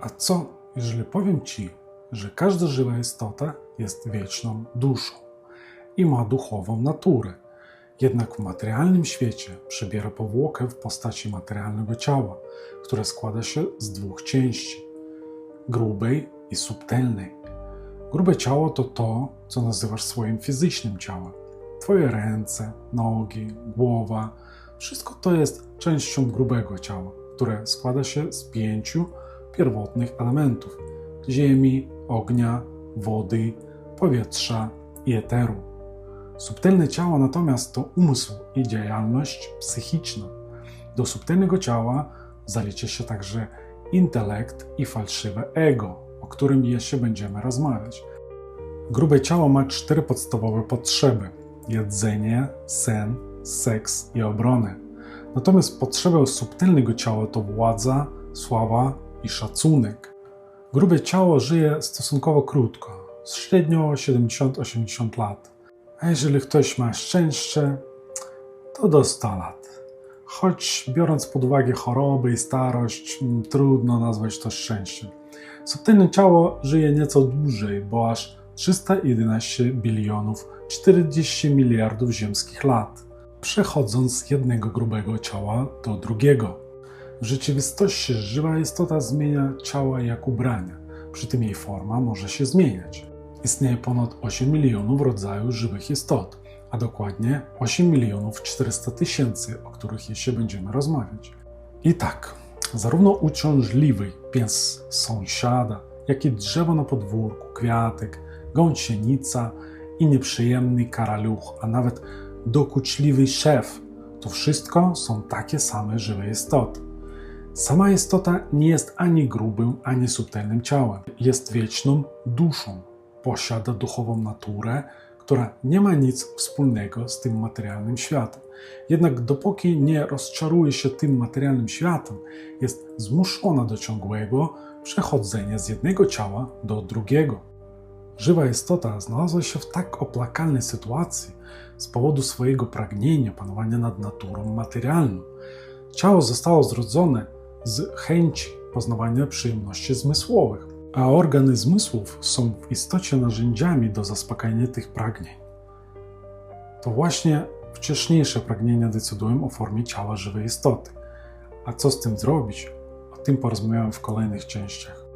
A co, jeżeli powiem Ci, że każda żywa istota jest wieczną duszą i ma duchową naturę, jednak w materialnym świecie przybiera powłokę w postaci materialnego ciała, które składa się z dwóch części grubej i subtelnej. Grube ciało to to, co nazywasz swoim fizycznym ciałem. Twoje ręce, nogi, głowa wszystko to jest częścią grubego ciała, które składa się z pięciu pierwotnych elementów: ziemi, ognia, wody, powietrza i eteru. Subtelne ciało natomiast to umysł i działalność psychiczna. Do subtelnego ciała zalicza się także intelekt i fałszywe ego, o którym jeszcze będziemy rozmawiać. Grube ciało ma cztery podstawowe potrzeby: jedzenie, sen, seks i obronę. Natomiast potrzeby subtelnego ciała to władza, sława i szacunek. Grube ciało żyje stosunkowo krótko, średnio 70-80 lat. A jeżeli ktoś ma szczęście, to do 100 lat. Choć biorąc pod uwagę choroby i starość, mm, trudno nazwać to szczęściem. Subtelne ciało żyje nieco dłużej, bo aż 311 bilionów 40 miliardów ziemskich lat, przechodząc z jednego grubego ciała do drugiego. W rzeczywistości żywa istota zmienia ciała jak ubrania, przy tym jej forma może się zmieniać. Istnieje ponad 8 milionów rodzajów żywych istot, a dokładnie 8 milionów 400 tysięcy, o których jeszcze będziemy rozmawiać. I tak, zarówno uciążliwy pies sąsiada, jak i drzewo na podwórku, kwiatek, gąsienica i nieprzyjemny karaluch, a nawet dokuczliwy szef, to wszystko są takie same żywe istoty. Sama istota nie jest ani grubym, ani subtelnym ciałem. Jest wieczną duszą. Posiada duchową naturę, która nie ma nic wspólnego z tym materialnym światem. Jednak dopóki nie rozczaruje się tym materialnym światem, jest zmuszona do ciągłego przechodzenia z jednego ciała do drugiego. Żywa istota znalazła się w tak oplakalnej sytuacji z powodu swojego pragnienia panowania nad naturą materialną. Ciało zostało zrodzone z chęci poznawania przyjemności zmysłowych, a organy zmysłów są w istocie narzędziami do zaspokajania tych pragnień. To właśnie wcześniejsze pragnienia decydują o formie ciała żywej istoty. A co z tym zrobić? O tym porozmawiamy w kolejnych częściach.